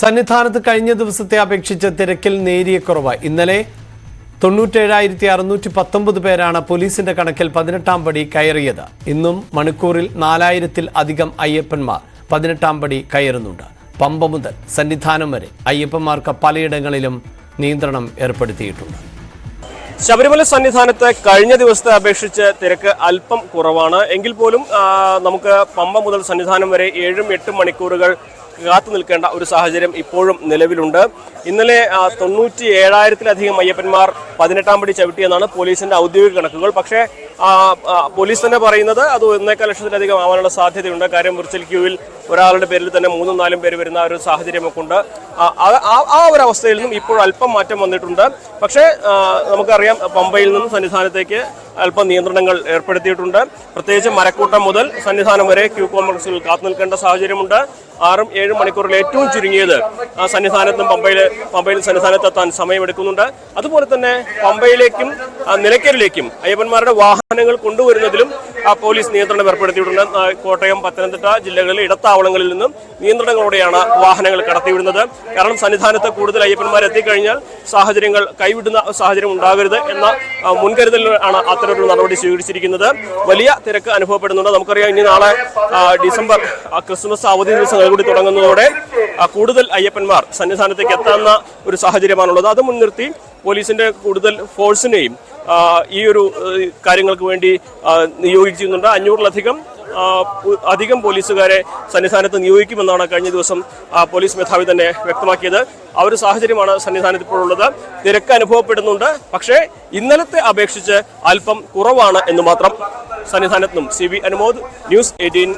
സന്നിധാനത്ത് കഴിഞ്ഞ ദിവസത്തെ അപേക്ഷിച്ച് തിരക്കിൽ നേരിയ കുറവ്. ഇന്നലെ തൊണ്ണൂറ്റേഴായിരത്തി അറുന്നൂറ്റി പത്തൊമ്പത് പേരാണ് പോലീസിന്റെ കണക്കിൽ പതിനെട്ടാം പടി കയറിയത്. ഇന്നും മണിക്കൂറിൽ നാലായിരത്തിൽ അധികം അയ്യപ്പന്മാർ പതിനെട്ടാം പടി കയറുന്നുണ്ട്. പമ്പ മുതൽ സന്നിധാനം വരെ അയ്യപ്പന്മാർക്ക് പലയിടങ്ങളിലും നിയന്ത്രണം ഏർപ്പെടുത്തിയിട്ടുണ്ട്. ശബരിമല സന്നിധാനത്ത് കഴിഞ്ഞ ദിവസത്തെ അപേക്ഷിച്ച് തിരക്ക് അല്പം കുറവാണ്. എങ്കിൽ പോലും നമുക്ക് പമ്പ മുതൽ സന്നിധാനം വരെ ഏഴും എട്ടും മണിക്കൂറുകൾ കാത്തു നിൽക്കേണ്ട ഒരു സാഹചര്യം ഇപ്പോഴും നിലവിലുണ്ട്. ഇന്നലെ തൊണ്ണൂറ്റി ഏഴായിരത്തിലധികം അയ്യപ്പന്മാർ പതിനെട്ടാം പടി ചവിട്ടിയെന്നാണ് പോലീസിന്റെ ഔദ്യോഗിക കണക്കുകൾ. പക്ഷേ പോലീസ് തന്നെ പറയുന്നത് അത് ഒന്നേക്കാൽ ലക്ഷത്തിലധികം ആവാനുള്ള സാധ്യതയുണ്ട്. കാര്യം വിർച്വൽ ക്യൂവിൽ ഒരാളുടെ പേരിൽ തന്നെ മൂന്നും നാലും പേര് വരുന്ന ഒരു സാഹചര്യമൊക്കെ ഉണ്ട്. ആ, ഒരു അവസ്ഥയിൽ നിന്നും ഇപ്പോൾ അല്പം മാറ്റം വന്നിട്ടുണ്ട്. പക്ഷേ നമുക്കറിയാം പമ്പയിൽ നിന്നും സന്നിധാനത്തേക്ക് അല്പം നിയന്ത്രണങ്ങൾ ഏർപ്പെടുത്തിയിട്ടുണ്ട്. പ്രത്യേകിച്ച് മരക്കൂട്ടം മുതൽ സന്നിധാനം വരെ ക്യൂ കോംപ്ലക്സിൽ കാത്തു നിൽക്കേണ്ട സാഹചര്യമുണ്ട്. ആറും ഏഴും മണിക്കൂറിൽ ഏറ്റവും ചുരുങ്ങിയത് സന്നിധാനത്തും പമ്പയിൽ പമ്പയിൽ സന്നിധാനത്തെത്താൻ സമയമെടുക്കുന്നുണ്ട്. അതുപോലെ തന്നെ പമ്പയിലേക്കും നിലയ്ക്കലിലേക്കും അയ്യപ്പന്മാരുടെ വാഹനങ്ങൾ കൊണ്ടുവരുന്നതിലും പോലീസ് നിയന്ത്രണം ഏർപ്പെടുത്തിയിട്ടുണ്ട്. കോട്ടയം പത്തനംതിട്ട ജില്ലകളിലെ ഇടത്താവളങ്ങളിൽ നിന്നും നിയന്ത്രണങ്ങളോടെയാണ് വാഹനങ്ങൾ കടത്തിവിടുന്നത്. കാരണം സന്നിധാനത്ത് കൂടുതൽ അയ്യപ്പന്മാർ എത്തിക്കഴിഞ്ഞാൽ സാഹചര്യങ്ങൾ കൈവിടുന്ന സാഹചര്യം ഉണ്ടാകരുത് എന്ന മുൻകരുതലാണ് അത്തരത്തിലുള്ള നടപടി സ്വീകരിച്ചിരിക്കുന്നത്. വലിയ തിരക്ക് അനുഭവപ്പെടുന്നുണ്ട്. നമുക്കറിയാം ഇനി നാളെ ഡിസംബർ ക്രിസ്മസ് അവധി ദിവസങ്ങൾ കൂടി തുടങ്ങുന്നതോടെ കൂടുതൽ അയ്യപ്പന്മാർ സന്നിധാനത്തേക്ക് എത്താവുന്ന ഒരു സാഹചര്യമാണുള്ളത്. അത് മുൻനിർത്തി പോലീസിന്റെ കൂടുതൽ ഫോഴ്സിനെയും ഈ ഒരു കാര്യങ്ങൾക്ക് വേണ്ടി നിയോഗിക്കുന്നുണ്ട് അഞ്ഞൂറിലധികം അധികം പോലീസുകാരെ സന്നിധാനത്ത് നിയോഗിക്കുമെന്നാണ് കഴിഞ്ഞ ദിവസം പോലീസ് മേധാവി തന്നെ വ്യക്തമാക്കിയത്. ആ ഒരു സാഹചര്യമാണ് സന്നിധാനത്ത് ഇപ്പോഴുള്ളത്. തിരക്ക് അനുഭവപ്പെടുന്നുണ്ട്. പക്ഷേ ഇന്നലത്തെ അപേക്ഷിച്ച് അല്പം കുറവാണ് എന്ന് മാത്രം സന്നിധാനത്തും C V Anumod news eighteen